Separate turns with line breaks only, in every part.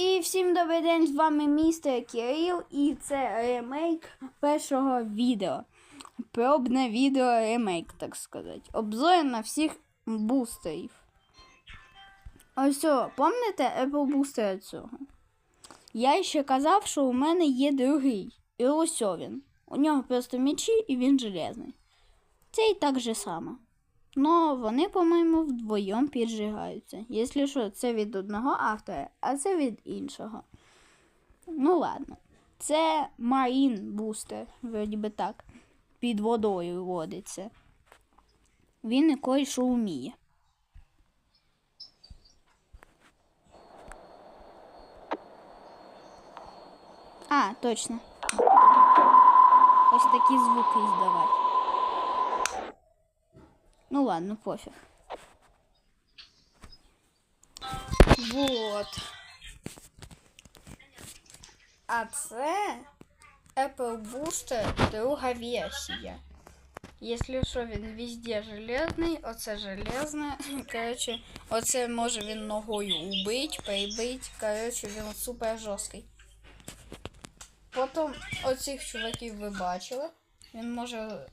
І всім добрий день, з вами містер Кирил, і це ремейк першого відео. Пробне відео ремейк, так сказати. Обзор на всіх бустерів. Ось, о, пам'ятаєте Apple бустера цього? Я ще казав, що у мене є другий. І ось він. У нього просто мечі і він железний. Це і так же само. Но вони, по-моєму, вдвоєм піджигаються. Якщо що, це від одного автора, а це від іншого. Ну ладно. Це Marine Booster, вроді би так. Під водою водиться. Він і кой що вміє. А, точно. Ось такі звуки здавати. Ну ладно, пофиг. Вот. А це Apple Booster друга версія. Якщо що, він везде железний, оце железне. Коротше, оце може він ногою убить, прибить. Коротше, він супер жорсткий. Потім оцих чуваків ви бачили. Він може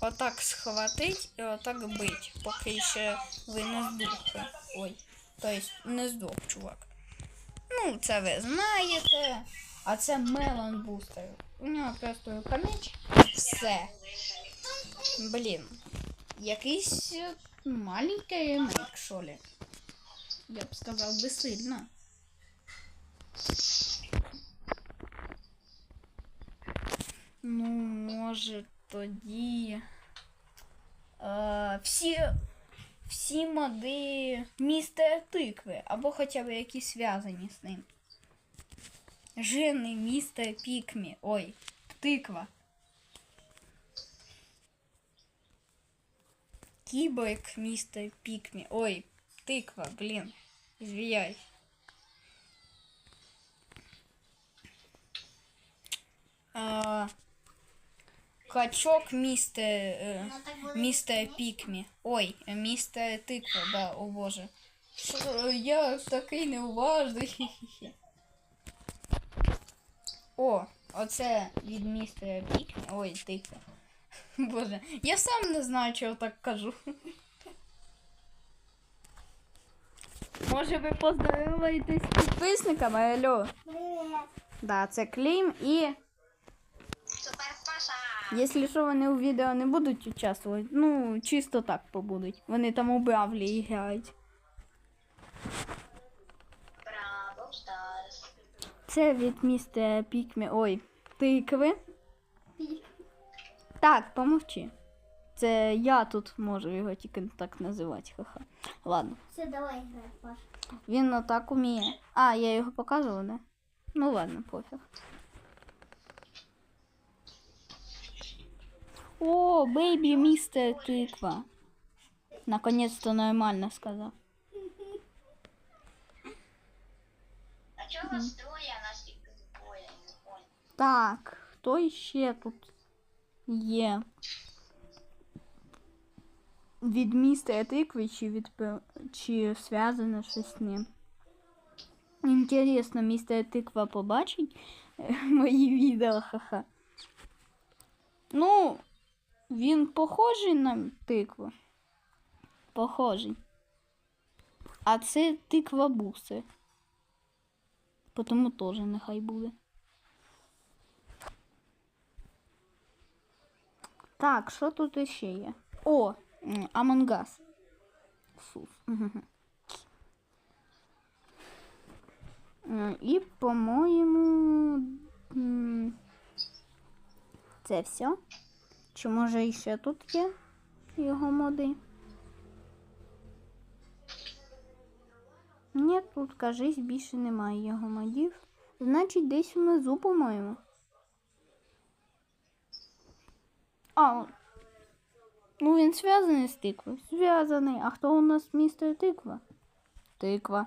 отак схватить і отак бить, поки ще ви не здохли. Ой, тобто не здох, чувак. Ну, це ви знаєте. А це Мелон Бустер. У нього просто рукомеч. Все. Блін. Якийсь е, маленький ремейк, що ли. Я б сказав би сильно. Ну, може, тоді. Е, всі, всі моди містера тикви, або хоча б якісь зв'язані з ним. Жирний містер Пікмі. Ой, тиква. Кіборг містер Пікмі. Ой, тиква, блін. Извиняюсь. А, качок містер, е, містер Пікмі. Ой, містер Тиква, да, о боже. Я такий неуважний. О, оце від містера Пікмі. Ой, тиква. Боже, я сам не знаю, чого так кажу. Може ви поздороваєтесь з підписниками, алло? Да, це Клім і! Якщо що, вони у відео не будуть участвувати, ну, чисто так побудуть. Вони там у Бравлі грають. Це від міста Пікмі. Ой, тикви. Так, помовчи. Це я тут можу його тільки так називати. Ха-ха. Ладно.
Все, давай грай, Паш.
Він отак уміє. А, я його показувала, не? Ну ладно, пофіг. О, бейбі містер тиква. Наконец-то нормально сказав.
А чого вас троє, а нас тільки двоє?
Так, хто ще тут є? Від міста тикви чи від пе- чи зв'язане щось з ним? Інтересно, містер тиква побачить е, мої відео, ха-ха. Ну, він похожий на тикву. Похожий. А це тиква буси. Тому теж нехай буде. Так, що тут іще є? О, Among Сус. І, по-моєму, це все. Чи може іще тут є його моди? Ні, тут, кажись, більше немає його модів. Значить, десь внизу, по-моєму. А, ну він зв'язаний з тиквою. Зв'язаний. А хто у нас містер тиква? Тиква.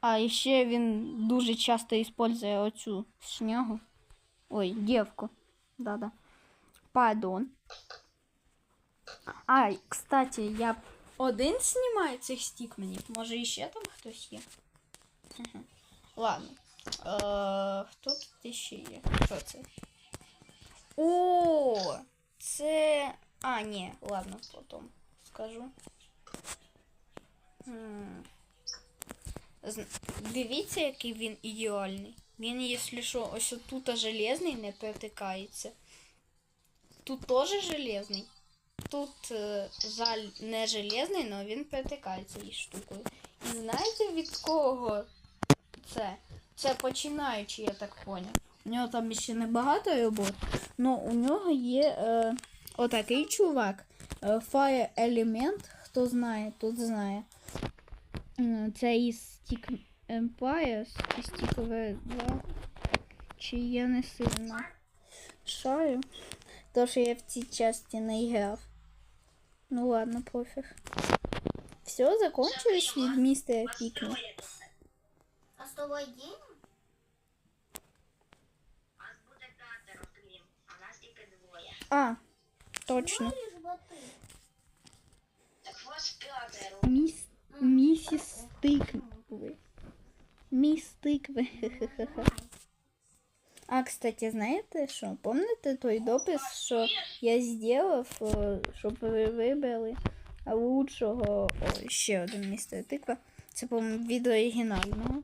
А ще він дуже часто використовує оцю шнягу. Ой, дівку. Да-да. Пардон. А, кстати, я один знімаю цих стікменів. Може, іще там хтось є? Мгм. Ладно. Е, хто тут ще є? Хто це? О, це. А, ні, ладно, потім скажу. Дивіться, який він ідеальний. Він, якщо що, ось тут железний не перетикається. Тут теж железний. Тут е, жаль не железний, але він перетикається цією штукою. І знаєте від кого це? Це починаючи, я так поняв. У нього там ще не багато робот, але у нього є е, отакий чувак. е, Fire Element, хто знає, тут знає. Це із Stick Empires, і Stick 2. Чи я не сильно шарю. То, що я в цій часті не грав. Ну ладно, пофіг. Все, закончилось від містера Пікні.
А з тобою день? А нас буде п'ятеро, крім, а нас тільки двоє.
А, точно.
Так вас п'ятеро.
Міс... Місіс Тикви. Міс Тикви. А, кстати, знаєте що? Помните той допис, що я зробив, щоб ви вибрали лучшого. О, ще один містер Тиква. Це, по-моєму, від оригінального.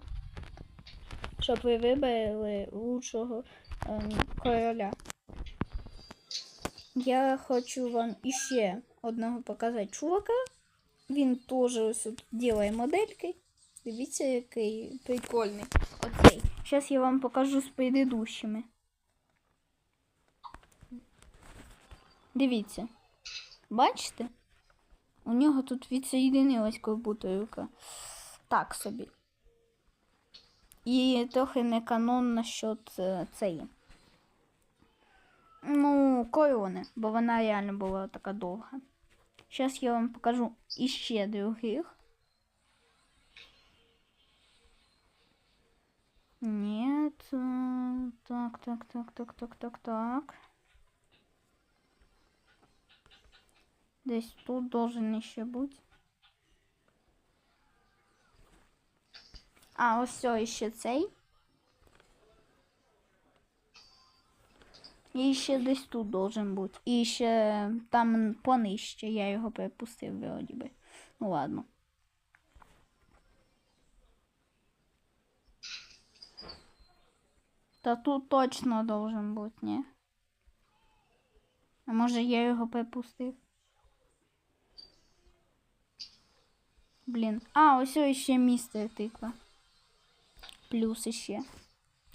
Щоб ви вибрали лучшого ем, короля. Я хочу вам іще одного показати чувака. Він теж ось модельки. Дивіться, який прикольний. Зараз я вам покажу з предыдущими. Дивіться. Бачите? У нього тут відсоєдинилась комп'ютерка. Так собі. І трохи не канон насчет е, цієї. Ну, корони, бо вона реально була така довга. Зараз я вам покажу іще других. Нет. э, Так, так, так, так, так, так, так. Десь тут должен еще быть. А, ось все, ще цей. І ще десь тут должен бути. І ще там понижче, я його перепустив вроді би. Ну ладно. Та тут точно должен бути, ні? А може я його перепустив? Блін. А, ось ще містер тиква. Плюс іще.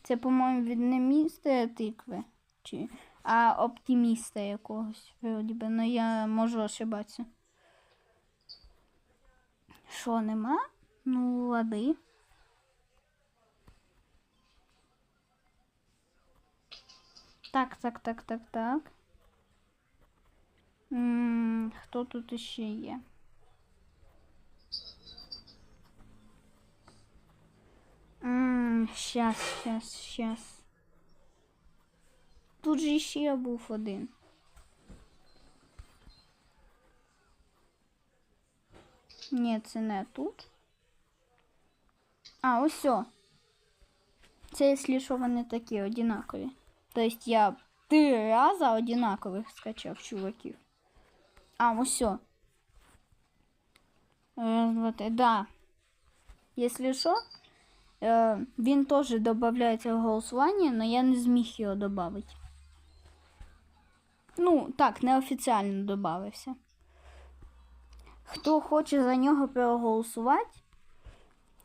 Це, по-моєму, від не містера тикви. Чи... А оптиміста якогось, вроді би. Ну я можу ошибатися. Що, нема? Ну, лади. Так, так, так, так, так. М, Хто тут іще є? М, Щас, щас, щас. Тут же ще був один. Ні, це не тут. А, ось. Це, якщо вони такі одинакові. Тобто я три рази одинакових скачав чуваків. А, ось. все. Раз, два, три. Да. Якщо що, е, він теж додається в голосування, але я не зміг його додати. Ну, так, неофіціально додався. Хто хоче за нього проголосувати,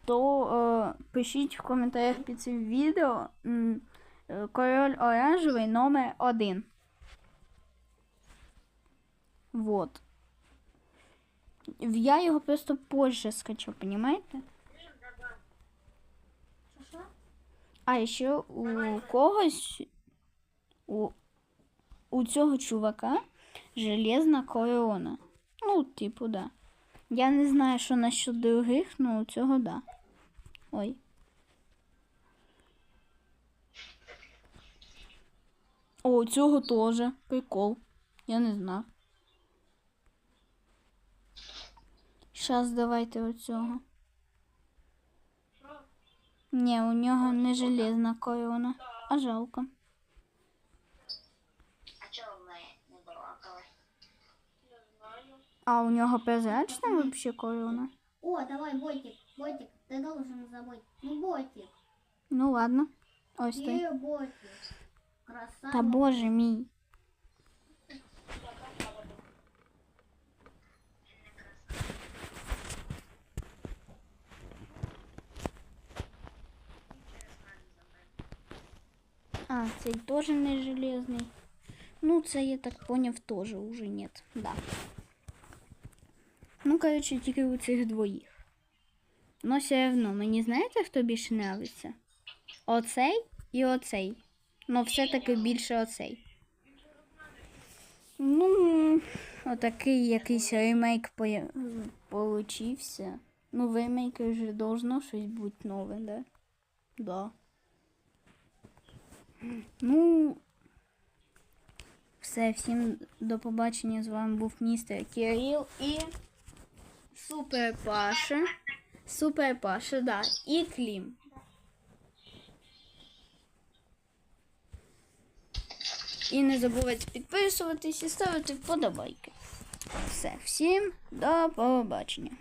то е, пишіть в коментарях під цим відео король оранжевий номер один. Вот. Я його просто позже скачав, понимаете? А ще у когось у, у цього чувака железна корона. Ну, типу, да. Я не знаю, що насчет других, але у цього да. Ой. О, цього теж. Прикол. Я не знав. Щас давайте оцього. Ні, у нього не железна корона, а жалко.
А чого ми не балакали?
А у нього прозрачна вообще корона?
О, давай, ботик, ботик, ты должен забыть. Ну, ботик.
Ну ладно. Ось той.
Ботик? Красава.
Та боже мій. А, цей теж не железний. Ну, це я так поняв, теж уже нет. Да. Ну, коротше, тільки у цих двоїх. Но все одно, мені знаєте, хто більше нравиться? Оцей і оцей. Ну, все-таки більше оцей. Ну, отакий якийсь ремейк поя- получився. Ну, в ремейку вже должно щось бути нове, да? Да. Ну, все, всім до побачення. З вами був містер Кирил і Супер Паша. Супер Паша, да. І Клім. І не забувайте підписуватись і ставити вподобайки. Все, всім до побачення.